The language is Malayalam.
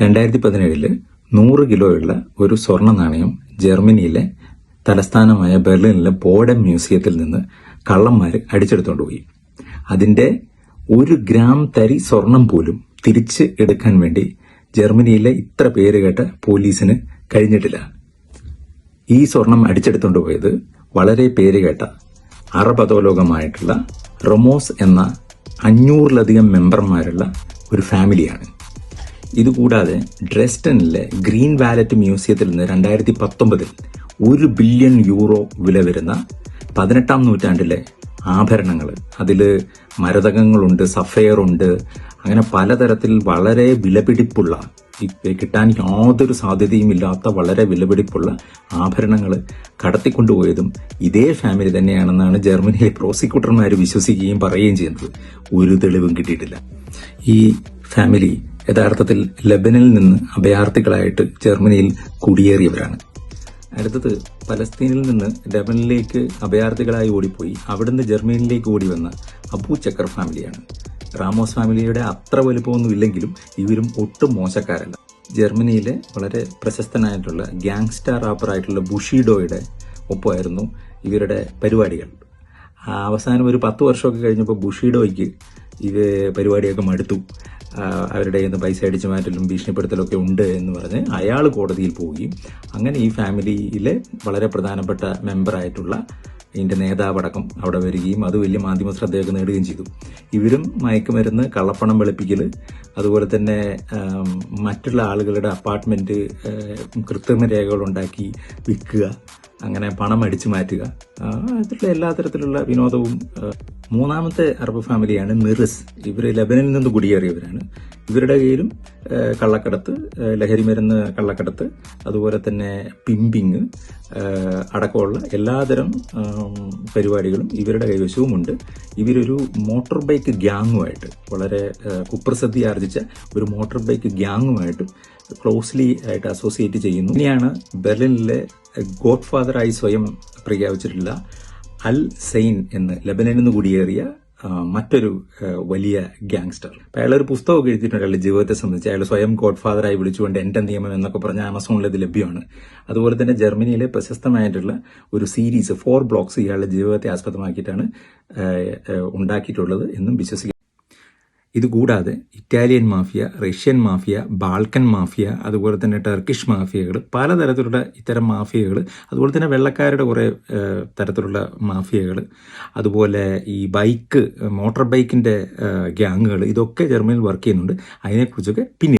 രണ്ടായിരത്തി പതിനേഴിൽ നൂറ് കിലോയുള്ള ഒരു സ്വർണ നാണയം ജർമ്മനിയിലെ തലസ്ഥാനമായ ബെർലിനിലെ ബോർഡൻ മ്യൂസിയത്തിൽ നിന്ന് കള്ളന്മാർ അടിച്ചെടുത്തുകൊണ്ട് പോയി. അതിന്റെ ഒരു ഗ്രാം തരി സ്വർണം പോലും തിരിച്ച് എടുക്കാൻ വേണ്ടി ജർമ്മനിയിലെ ഇത്ര പേര് കേട്ട പോലീസിന് കഴിഞ്ഞിട്ടില്ല. ഈ സ്വർണം അടിച്ചെടുത്തുകൊണ്ട് പോയത് വളരെ പേര് കേട്ട അറബതോലോകമായിട്ടുള്ള റൊമോസ് എന്ന അഞ്ഞൂറിലധികം മെമ്പർമാരുള്ള ഒരു ഫാമിലിയാണ്. ഇതുകൂടാതെ ഡ്രെസ്റ്റനിലെ ഗ്രീൻ വാലറ്റ് മ്യൂസിയത്തിൽ നിന്ന് രണ്ടായിരത്തി പത്തൊമ്പതിൽ ഒരു ബില്യൺ യൂറോ വില വരുന്ന പതിനെട്ടാം നൂറ്റാണ്ടിലെ ആഭരണങ്ങൾ. അതിൽ മരതകങ്ങളുണ്ട് സഫയർ ഉണ്ട് അങ്ങനെ പലതരത്തിൽ വളരെ വിലപിടിപ്പുള്ള കിട്ടാൻ യാതൊരു സാധ്യതയും ഇല്ലാത്ത വളരെ വിലപിടിപ്പുള്ള ആഭരണങ്ങൾ കടത്തിക്കൊണ്ടുപോയതും ഇതേ ഫാമിലി തന്നെയാണെന്നാണ് ജർമ്മനിയിലെ പ്രോസിക്യൂട്ടർമാർ വിശ്വസിക്കുകയും പറയുകയും ചെയ്യുന്നത്. ഒരു തെളിവും കിട്ടിയിട്ടില്ല. ഈ ഫാമിലി യഥാർത്ഥത്തിൽ ലബനിൽ നിന്ന് അഭയാർത്ഥികളായിട്ട് ജർമ്മനിയിൽ കുടിയേറിയവരാണ്. അടുത്തത് പലസ്തീനിൽ നിന്ന് ലബനിലേക്ക് അഭയാർത്ഥികളായി ഓടിപ്പോയി അവിടുന്ന് ജർമ്മനിയിലേക്ക് ഓടി വന്ന അബു ചക്കർ ഫാമിലിയാണ്. റാമോസ് ഫാമിലിയുടെ അത്ര വലുപ്പമൊന്നും ഇല്ലെങ്കിലും ഇവരും ഒട്ടും മോശക്കാരല്ല. ജർമ്മനിയിലെ വളരെ പ്രശസ്തനായിട്ടുള്ള ഗ്യാങ്സ്റ്റർ റാപ്പറായിട്ടുള്ള ബുഷിഡോയുടെ ഒപ്പമായിരുന്നു ഇവരുടെ പരിപാടികൾ. അവസാനം ഒരു പത്ത് വർഷമൊക്കെ കഴിഞ്ഞപ്പോൾ ബുഷിഡോയ്ക്ക് ഇത് പരിപാടിയൊക്കെ മടുത്തു. അവരുടെ നിന്ന് പൈസ അടിച്ചു മാറ്റലും ഭീഷണിപ്പെടുത്തലൊക്കെ ഉണ്ട് എന്ന് പറഞ്ഞ് അയാൾ കോടതിയിൽ പോവുകയും അങ്ങനെ ഈ ഫാമിലിയിലെ വളരെ പ്രധാനപ്പെട്ട മെമ്പറായിട്ടുള്ള ഇതിന്റെ നേതാവടക്കം അവിടെ വരികയും അത് വലിയ മാധ്യമ ശ്രദ്ധയൊക്കെ നേടുകയും ചെയ്തു. ഇവരും മയക്കുമരുന്ന് കള്ളപ്പണം വെളുപ്പിക്കൽ അതുപോലെ തന്നെ മറ്റുള്ള ആളുകളുടെ അപ്പാർട്ട്മെന്റ് കൃത്രിമ രേഖകൾ ഉണ്ടാക്കി വിൽക്കുക അങ്ങനെ പണം അടിച്ചു മാറ്റുക അതിലുള്ള എല്ലാ തരത്തിലുള്ള വിനോദവും മൂന്നാമത്തെ അറബ് ഫാമിലിയാണ് മിറിസ്. ഇവർ ലബനനിൽ നിന്ന് കുടിയേറിയവരാണ്. ഇവരുടെ കയ്യിലും കള്ളക്കടത്ത് ലഹരി മരുന്ന് കള്ളക്കടത്ത് അതുപോലെ തന്നെ പിമ്പിങ് അടക്കമുള്ള എല്ലാതരം പരിപാടികളും ഇവരുടെ കൈവശവുമുണ്ട്. ഇവരൊരു മോട്ടോർ ബൈക്ക് ഗ്യാങ്ങുമായിട്ട് വളരെ കുപ്രസിദ്ധി ആർജിച്ച ഒരു മോട്ടോർ ബൈക്ക് ഗ്യാങ്ങുമായിട്ട് ക്ലോസ്ലി ആയിട്ട് അസോസിയേറ്റ് ചെയ്യുന്നു. ഇനിയാണ് ബെർലിനിലെ ഗോഡ് ഫാദറായി സ്വയം പ്രഖ്യാപിച്ചിട്ടുള്ള അൽ സെയിൻ എന്ന് ലബനനിൽ നിന്ന് കുടിയേറിയ മറ്റൊരു വലിയ ഗ്യാങ്സ്റ്റർ അയാൾ ഒരു പുസ്തകമൊക്കെ എഴുതിയിട്ടുണ്ട് അയാളുടെ ജീവിതത്തെ സംബന്ധിച്ച്. അയാൾ സ്വയം ഗോഡ് ഫാദറായി വിളിച്ചുകൊണ്ട് എന്റെ നിയമം എന്നൊക്കെ പറഞ്ഞ ആമസോണിൽ ഇത് ലഭ്യമാണ്. അതുപോലെ തന്നെ ജർമ്മനിയിലെ പ്രശസ്തമായിട്ടുള്ള ഒരു സീരീസ് ഫോർ ബ്ലോക്സ് ഇയാളുടെ ജീവിതത്തെ ആസ്പദമാക്കിയിട്ടാണ് ഉണ്ടാക്കിയിട്ടുള്ളത് എന്നും വിശ്വസിക്കുന്നു ഇതുകൂടാതെ Italian mafia Russian mafia Balkan mafia അതുപോലെ തന്നെ ടർക്കിഷ് മാഫിയകൾ പലതരത്തിലുള്ള ഇത്തരം മാഫിയകൾ അതുപോലെ തന്നെ വെള്ളക്കാരുടെ കുറേ തരത്തിലുള്ള മാഫിയകൾ അതുപോലെ ഈ ബൈക്ക് മോട്ടോർ ബൈക്കിന്റെ ഗ്യാങ്ങുകൾ ഇതൊക്കെ ജർമ്മനിയിൽ വർക്ക് ചെയ്യുന്നുണ്ട്. അതിനെക്കുറിച്ചൊക്കെ പിന്നെ